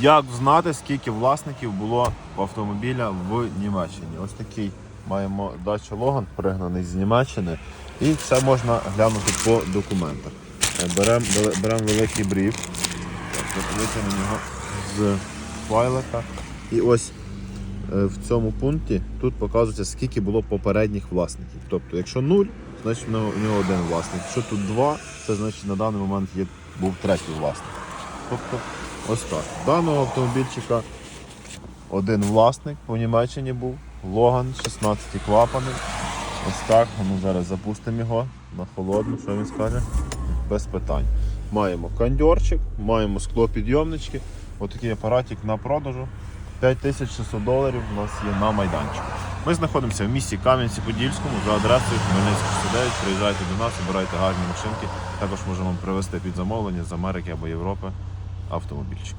Як знати, скільки власників було в автомобіля в Німеччині? Ось такий маємо дача Логан, пригнаний з Німеччини. І це можна глянути по документах. Беремо берем великий от витягнемо його з файлика. І ось е, в цьому пункті тут показується, скільки було попередніх власників. Тобто, якщо 0, значить в нього один власник. Якщо тут 2, це значить на даний момент є, був третій власник. Тобто, ось так. Даного автомобільчика один власник по Німеччині був. Логан, 16 клапани. Ось так. Ну, зараз запустимо його на холодну, що він скаже. Без питань. Маємо кондьорчик, маємо склопідйомнички. Отакий апаратик на продажу. 5600 доларів у нас є на майданчику. Ми знаходимося в місті Кам'янці-Подільському за адресою Хмельницький 69. Приїжджайте до нас, обирайте гарні машинки. Також можемо вам привезти під замовлення з Америки або Європи автомобільчик.